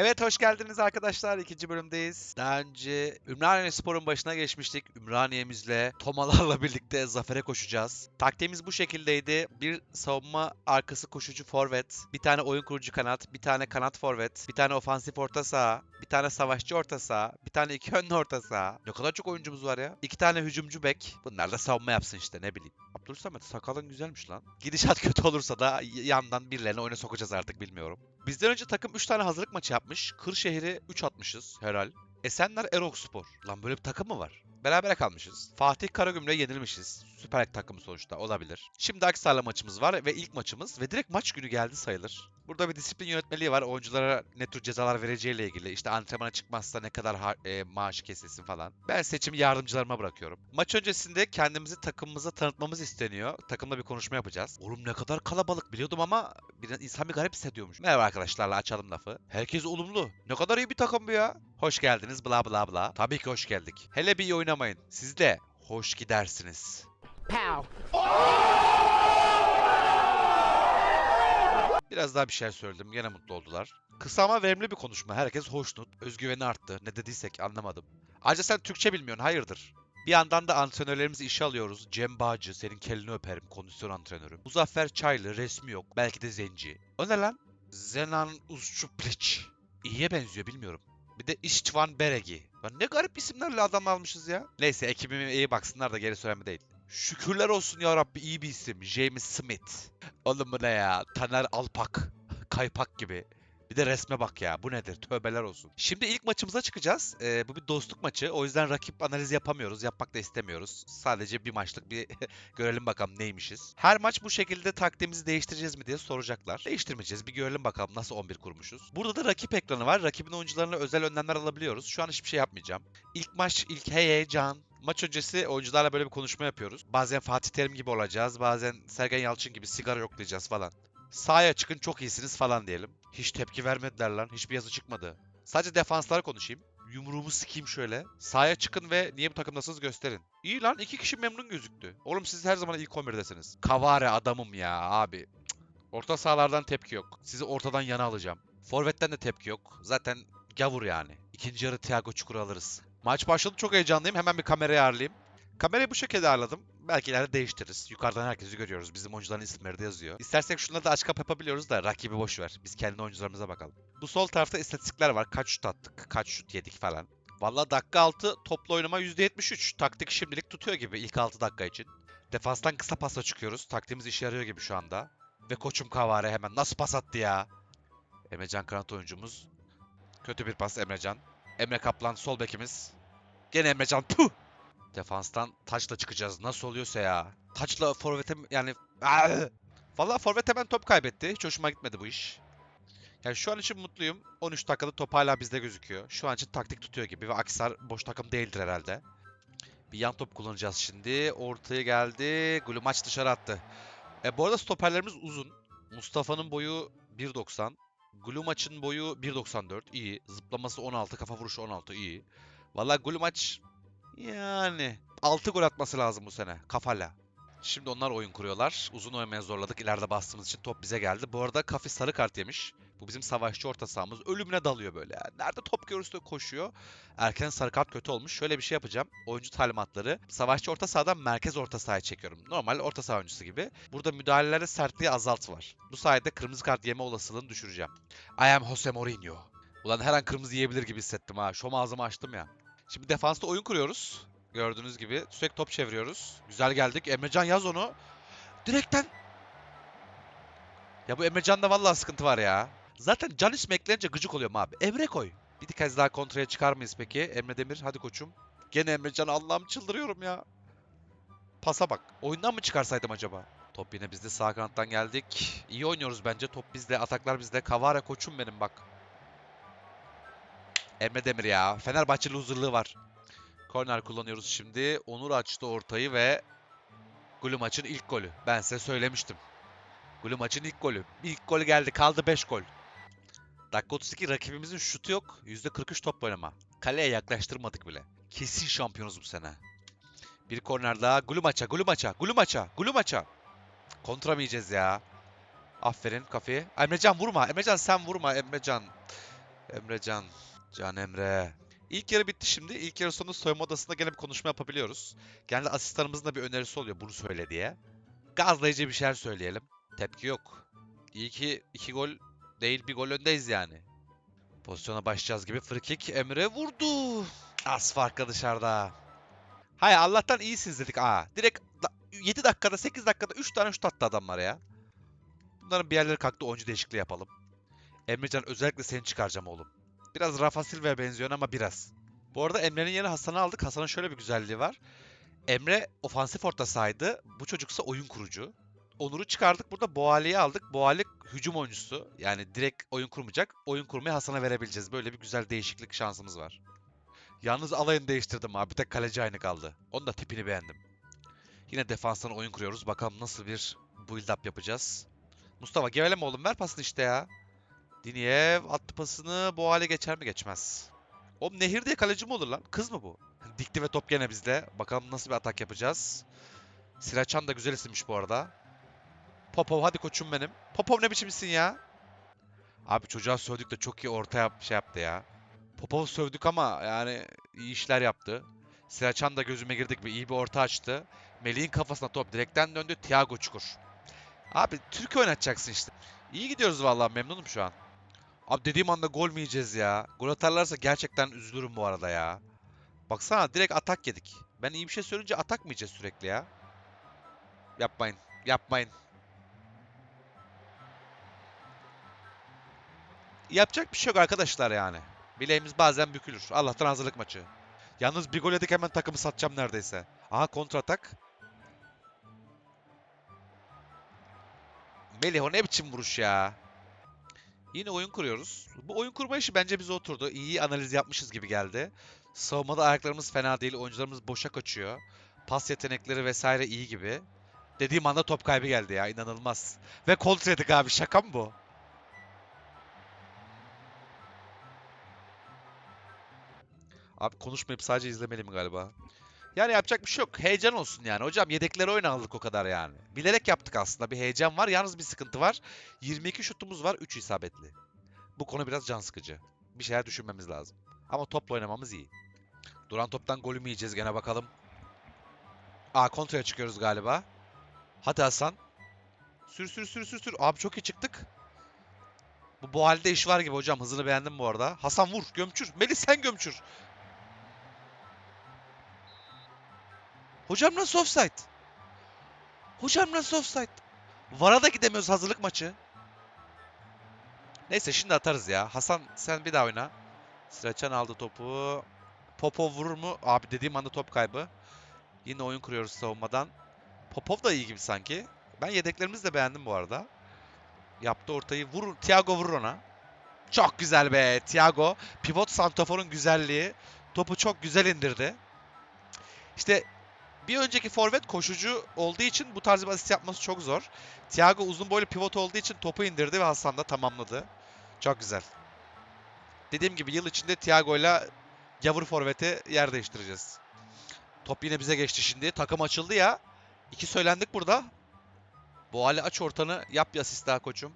Evet hoş geldiniz arkadaşlar. İkinci bölümdeyiz. Daha önce Ümraniye Spor'un başına geçmiştik. Ümraniye'mizle Tomalarla birlikte zafere koşacağız. Taktiğimiz bu şekildeydi. Bir savunma arkası koşucu forvet, bir tane oyun kurucu kanat, bir tane kanat forvet, bir tane ofansif orta saha, bir tane savaşçı orta saha, bir tane iki önlü orta saha. Ne kadar çok oyuncumuz var ya. İki tane hücumcu bek. Bunlar da savunma yapsın işte ne bileyim. Abdülsamet sakalın güzelmiş lan. Gidişat kötü olursa da yandan birilerini oyuna sokacağız artık bilmiyorum. Bizden önce takım 3 tane hazırlık maçı yapmış. Kırşehir'i 3 atmışız herhal. Esenler Erok Spor. Lan böyle bir takım mı var? Berabere kalmışız. Fatih Karagümrük'e yenilmişiz. Süper Lig takımı sonuçta olabilir. Şimdi Aksar'la maçımız var ve ilk maçımız ve direkt maç günü geldi sayılır. Burada bir disiplin yönetmeliği var. Oyunculara ne tür cezalar vereceğiyle ilgili. İşte antrenmana çıkmazsa ne kadar e, maaş kesilsin falan. Ben seçimi yardımcılarıma bırakıyorum. Maç öncesinde kendimizi takımımıza tanıtmamız isteniyor. Takımla bir konuşma yapacağız. Oğlum ne kadar kalabalık biliyordum ama bir insan bir garip hissediyormuş. Merhaba arkadaşlarla açalım lafı. Herkes olumlu. Ne kadar iyi bir takım bu ya. Hoş geldiniz bla bla bla. Tabii ki hoş geldik. Hele bir iyi oynamayın. Siz de hoş gidersiniz. Pow. Biraz daha bir şey söyledim. Gene mutlu oldular. Kısa ama verimli bir konuşma. Herkes hoşnut. Özgüveni arttı. Ne dediysek anlamadım. Ayrıca sen Türkçe bilmiyorsun. Hayırdır? Bir yandan da antrenörlerimizi işe alıyoruz. Cem Bağcı, senin kelini öperim, kondisyon antrenörüm. Muzaffer Çaylı, resmi yok. Belki de Zenci. O ne lan? Zenan Uzçupliç. İyiye benziyor bilmiyorum. Bir de İşçvan Beregi. Lan ne garip isimlerle adam almışız ya. Neyse ekibime iyi baksınlar da geri önemli değil. Şükürler olsun ya Rabbi iyi bir isim. James Smith. Oğlum bu ne ya? Taner Alpak. Kaypak gibi. Bir de resme bak ya. Bu nedir? Tövbeler olsun. Şimdi ilk maçımıza çıkacağız. Ee, bu bir dostluk maçı. O yüzden rakip analizi yapamıyoruz. Yapmak da istemiyoruz. Sadece bir maçlık bir görelim bakalım neymişiz. Her maç bu şekilde taktiğimizi değiştireceğiz mi diye soracaklar. Değiştirmeyeceğiz. Bir görelim bakalım nasıl 11 kurmuşuz. Burada da rakip ekranı var. Rakibin oyuncularına özel önlemler alabiliyoruz. Şu an hiçbir şey yapmayacağım. İlk maç, ilk heyecan. Maç öncesi oyuncularla böyle bir konuşma yapıyoruz. Bazen Fatih Terim gibi olacağız. Bazen Sergen Yalçın gibi sigara yoklayacağız falan. Sahaya çıkın çok iyisiniz falan diyelim. Hiç tepki vermediler lan. Hiçbir yazı çıkmadı. Sadece defanslar konuşayım. Yumruğumu sıkayım şöyle. Sahaya çıkın ve niye bu takımdasınız gösterin. İyi lan iki kişi memnun gözüktü. Oğlum siz her zaman ilk 11'desiniz. Kavare adamım ya abi. Orta sahalardan tepki yok. Sizi ortadan yana alacağım. Forvet'ten de tepki yok. Zaten gavur yani. İkinci yarı Thiago Çukur'u alırız. Maç başladı çok heyecanlıyım. Hemen bir kamerayı ayarlayayım. Kamerayı bu şekilde ayarladım. Belki ileride değiştiririz. Yukarıdan herkesi görüyoruz. Bizim oyuncuların isimleri de yazıyor. İstersek şunları da aç kap yapabiliyoruz da rakibi boş ver. Biz kendi oyuncularımıza bakalım. Bu sol tarafta istatistikler var. Kaç şut attık, kaç şut yedik falan. Valla dakika 6 toplu oynama %73. Taktik şimdilik tutuyor gibi ilk 6 dakika için. Defanstan kısa pasla çıkıyoruz. Taktiğimiz işe yarıyor gibi şu anda. Ve koçum Kavare hemen nasıl pas attı ya? Emrecan kanat oyuncumuz. Kötü bir pas Emrecan. Emre Kaplan sol bekimiz. Gene Emrecan puh! Defanstan taçla çıkacağız. Nasıl oluyorsa ya. Taçla forvete yani... Ah! Vallahi forvet hemen top kaybetti. Hiç hoşuma gitmedi bu iş. Yani şu an için mutluyum. 13 dakikada top hala bizde gözüküyor. Şu an için taktik tutuyor gibi ve Aksar boş takım değildir herhalde. Bir yan top kullanacağız şimdi. Ortaya geldi. Gülü maç dışarı attı. E, bu arada stoperlerimiz uzun. Mustafa'nın boyu 1.90. Glumaç'ın boyu 1.94 iyi. Zıplaması 16, kafa vuruşu 16 iyi. Vallahi Glumaç yani 6 gol atması lazım bu sene kafayla. Şimdi onlar oyun kuruyorlar. Uzun oynamaya zorladık. İleride bastığımız için top bize geldi. Bu arada Kafi sarı kart yemiş. Bu bizim savaşçı orta sahamız. Ölümüne dalıyor böyle ya. Nerede top görürse koşuyor. Erken sarı kart kötü olmuş. Şöyle bir şey yapacağım. Oyuncu talimatları. Savaşçı orta sahadan merkez orta sahaya çekiyorum. Normal orta saha oyuncusu gibi. Burada müdahalelerde sertliği azalt var. Bu sayede kırmızı kart yeme olasılığını düşüreceğim. I am Jose Mourinho. Ulan her an kırmızı yiyebilir gibi hissettim ha. Şom ağzımı açtım ya. Şimdi defansta oyun kuruyoruz. Gördüğünüz gibi sürekli top çeviriyoruz. Güzel geldik. Emrecan yaz onu. Direkten. Ya bu Emrecan'da vallahi sıkıntı var ya. Zaten can ismi gıcık oluyorum abi. Emre koy. Bir kez daha kontraya çıkar mıyız peki? Emre Demir hadi koçum. Gene Emrecan Allah'ım çıldırıyorum ya. Pasa bak. Oyundan mı çıkarsaydım acaba? Top yine bizde sağ kanattan geldik. İyi oynuyoruz bence. Top bizde, ataklar bizde. Kavare koçum benim bak. Emre Demir ya. Fenerbahçeli huzurluğu var. Korner kullanıyoruz şimdi. Onur açtı ortayı ve Gulu maçın ilk golü. Ben size söylemiştim. Gulu maçın ilk golü. İlk gol geldi. Kaldı 5 gol. Dakika 32 rakibimizin şutu yok. %43 top oynama. Kaleye yaklaştırmadık bile. Kesin şampiyonuz bu sene. Bir korner daha. Gulu maça, gulu maça, gulu maça, gulu maça. Kontra mı yiyeceğiz ya? Aferin kafi. Emrecan vurma. Emrecan sen vurma Emrecan. Emrecan. Can Emre. İlk yarı bitti şimdi. İlk yarı sonu soyunma odasında gene bir konuşma yapabiliyoruz. Genelde asistanımızın da bir önerisi oluyor bunu söyle diye. Gazlayıcı bir şeyler söyleyelim. Tepki yok. İyi ki iki gol değil bir gol öndeyiz yani. Pozisyona başlayacağız gibi free kick Emre vurdu. Az farklı dışarıda. Hay Allah'tan iyisiniz dedik. Aa, direkt da- 7 dakikada 8 dakikada 3 tane şut attı adamlar ya. Bunların bir yerleri kalktı oyuncu değişikliği yapalım. Emrecan özellikle seni çıkaracağım oğlum. Biraz Rafa Silva'ya benziyorsun ama biraz. Bu arada Emre'nin yerine Hasan'ı aldık. Hasan'ın şöyle bir güzelliği var. Emre ofansif orta sahaydı. Bu çocuksa oyun kurucu. Onur'u çıkardık. Burada Boğali'yi aldık. Boğali hücum oyuncusu. Yani direkt oyun kurmayacak. Oyun kurmayı Hasan'a verebileceğiz. Böyle bir güzel değişiklik şansımız var. Yalnız alayını değiştirdim abi. Bir tek kaleci aynı kaldı. Onun da tipini beğendim. Yine defanstan oyun kuruyoruz. Bakalım nasıl bir build up yapacağız. Mustafa geveleme oğlum ver pasını işte ya. Diniyev attı pasını. Bu hale geçer mi geçmez. Oğlum Nehir diye kaleci mi olur lan? Kız mı bu? Dikti ve top gene bizde. Bakalım nasıl bir atak yapacağız. Siraçan da güzel isimmiş bu arada. Popov hadi koçum benim. Popov ne biçim isim ya? Abi çocuğa sövdük de çok iyi orta yap şey yaptı ya. Popov'u sövdük ama yani iyi işler yaptı. Siraçan da gözüme girdik bir iyi bir orta açtı. Melih'in kafasına top direkten döndü. Thiago Çukur. Abi Türk oynatacaksın işte. İyi gidiyoruz vallahi memnunum şu an. Abi dediğim anda gol mü yiyeceğiz ya? Gol atarlarsa gerçekten üzülürüm bu arada ya. Baksana direkt atak yedik. Ben iyi bir şey söyleyince atak mı yiyeceğiz sürekli ya? Yapmayın. Yapmayın. Yapacak bir şey yok arkadaşlar yani. Bileğimiz bazen bükülür. Allah'tan hazırlık maçı. Yalnız bir gol yedik hemen takımı satacağım neredeyse. Aha kontratak. Melih o ne biçim vuruş ya? Yine oyun kuruyoruz. Bu oyun kurma işi bence bize oturdu. İyi analiz yapmışız gibi geldi. Savunmada ayaklarımız fena değil. Oyuncularımız boşa kaçıyor. Pas yetenekleri vesaire iyi gibi. Dediğim anda top kaybı geldi ya. inanılmaz. Ve kontra yedik abi. Şaka mı bu? Abi konuşmayıp sadece izlemeliyim galiba. Yani yapacak bir şey yok. Heyecan olsun yani. Hocam yedekleri oyna aldık o kadar yani. Bilerek yaptık aslında. Bir heyecan var. Yalnız bir sıkıntı var. 22 şutumuz var. 3 isabetli. Bu konu biraz can sıkıcı. Bir şeyler düşünmemiz lazım. Ama topla oynamamız iyi. Duran toptan golü mü yiyeceğiz gene bakalım. Aa kontraya çıkıyoruz galiba. Hadi Hasan. Sür sür sür sür sür. Abi çok iyi çıktık. Bu bu halde iş var gibi hocam. Hızını beğendim bu arada. Hasan vur. Gömçür. Melih sen gömçür. Hocam nasıl offside? Hocam nasıl offside? VAR'a da gidemiyoruz hazırlık maçı. Neyse şimdi atarız ya. Hasan sen bir daha oyna. Sıraçan aldı topu. Popov vurur mu? Abi dediğim anda top kaybı. Yine oyun kuruyoruz savunmadan. Popov da iyi gibi sanki. Ben yedeklerimizi de beğendim bu arada. Yaptı ortayı. Vur, Thiago vurur ona. Çok güzel be Thiago. Pivot santraforun güzelliği. Topu çok güzel indirdi. İşte bir önceki forvet koşucu olduğu için bu tarz bir asist yapması çok zor. Thiago uzun boylu pivot olduğu için topu indirdi ve Hasan da tamamladı. Çok güzel. Dediğim gibi yıl içinde Thiago ile Gavur forveti yer değiştireceğiz. Top yine bize geçti şimdi. Takım açıldı ya. İki söylendik burada. Bu hali aç ortanı. Yap bir asist daha koçum.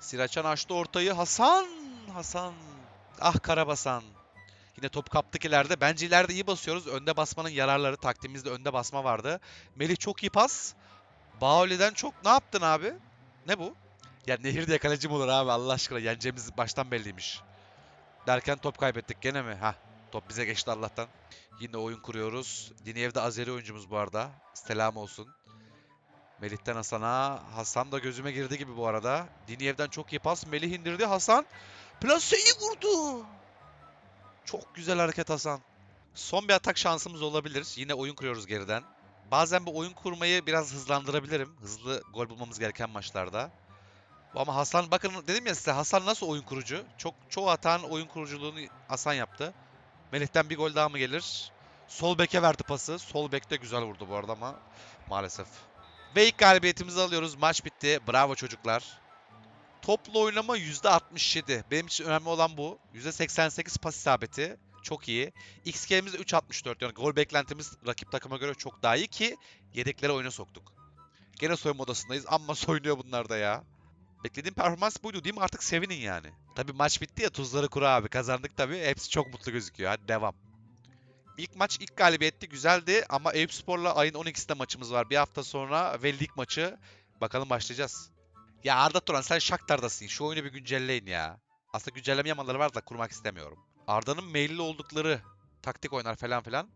Siraçan açtı ortayı. Hasan! Hasan! Ah Karabasan. Yine top kaptık ileride. Bence ileride iyi basıyoruz. Önde basmanın yararları. Taktiğimizde önde basma vardı. Melih çok iyi pas. Baoli'den çok... Ne yaptın abi? Ne bu? Ya Nehir diye kaleci olur abi Allah aşkına? Yeneceğimiz baştan belliymiş. Derken top kaybettik gene mi? Hah. Top bize geçti Allah'tan. Yine oyun kuruyoruz. Diniyev'de Azeri oyuncumuz bu arada. Selam olsun. Melih'ten Hasan'a. Hasan da gözüme girdi gibi bu arada. Diniyev'den çok iyi pas. Melih indirdi. Hasan plaseyi vurdu. Çok güzel hareket Hasan. Son bir atak şansımız olabilir. Yine oyun kuruyoruz geriden. Bazen bu oyun kurmayı biraz hızlandırabilirim. Hızlı gol bulmamız gereken maçlarda. Ama Hasan bakın dedim ya size Hasan nasıl oyun kurucu? Çok çoğu atağın oyun kuruculuğunu Hasan yaptı. Melih'ten bir gol daha mı gelir? Sol beke verdi pası. Sol bekte güzel vurdu bu arada ama maalesef. Ve ilk galibiyetimizi alıyoruz. Maç bitti. Bravo çocuklar. Toplu oynama %67. Benim için önemli olan bu. %88 pas isabeti. Çok iyi. XG'miz 3.64. Yani gol beklentimiz rakip takıma göre çok daha iyi ki yedeklere oyuna soktuk. Gene soyunma odasındayız. Amma soyunuyor bunlar da ya. Beklediğim performans buydu değil mi? Artık sevinin yani. Tabii maç bitti ya tuzları kuru abi. Kazandık tabii. Hepsi çok mutlu gözüküyor. Hadi devam. İlk maç ilk galibiyetti güzeldi ama Eyüp Spor'la ayın 12'sinde maçımız var. Bir hafta sonra ve lig maçı. Bakalım başlayacağız. Ya Arda Turan sen Shakhtar'dasın. Şu oyunu bir güncelleyin ya. Aslında güncelleme yamaları var da kurmak istemiyorum. Arda'nın meyilli oldukları taktik oynar falan filan.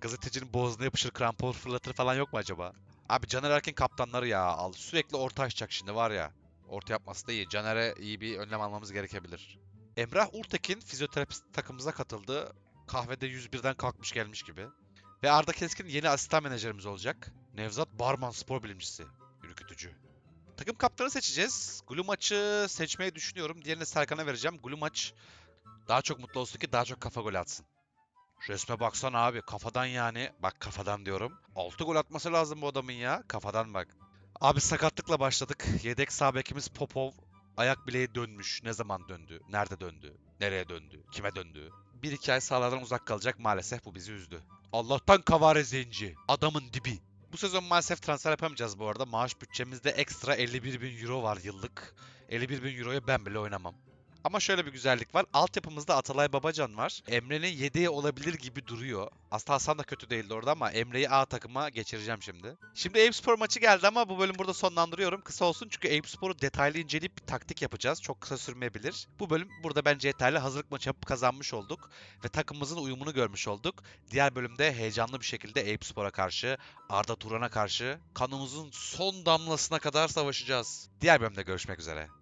Gazetecinin boğazına yapışır, krampon fırlatır falan yok mu acaba? Abi Caner Erkin kaptanları ya. Al sürekli orta açacak şimdi var ya. Orta yapması da iyi. Caner'e iyi bir önlem almamız gerekebilir. Emrah Urtekin fizyoterapist takımımıza katıldı. Kahvede 101'den kalkmış gelmiş gibi. Ve Arda Keskin yeni asistan menajerimiz olacak. Nevzat Barman spor bilimcisi. Ürkütücü. Takım kaptanı seçeceğiz. Glumaç'ı seçmeyi düşünüyorum. Diğerini Serkan'a vereceğim. Glumaç daha çok mutlu olsun ki daha çok kafa golü atsın. Resme baksana abi. Kafadan yani. Bak kafadan diyorum. 6 gol atması lazım bu adamın ya. Kafadan bak. Abi sakatlıkla başladık. Yedek sağ bekimiz Popov. Ayak bileği dönmüş. Ne zaman döndü? Nerede döndü? Nereye döndü? Kime döndü? Bir iki ay sahalardan uzak kalacak maalesef bu bizi üzdü. Allah'tan Kavare Zenci. Adamın dibi. Bu sezon maalesef transfer yapamayacağız bu arada. Maaş bütçemizde ekstra 51 bin euro var yıllık. 51 bin euroya ben bile oynamam. Ama şöyle bir güzellik var. Altyapımızda Atalay Babacan var. Emre'nin yedeği olabilir gibi duruyor. Aslında Hasan da kötü değildi orada ama Emre'yi A takıma geçireceğim şimdi. Şimdi Eyüpspor maçı geldi ama bu bölüm burada sonlandırıyorum. Kısa olsun çünkü Eyüpspor'u detaylı inceleyip bir taktik yapacağız. Çok kısa sürmeyebilir. Bu bölüm burada bence yeterli. Hazırlık maçı yapıp kazanmış olduk. Ve takımımızın uyumunu görmüş olduk. Diğer bölümde heyecanlı bir şekilde Eyüpspor'a karşı, Arda Turan'a karşı kanımızın son damlasına kadar savaşacağız. Diğer bölümde görüşmek üzere.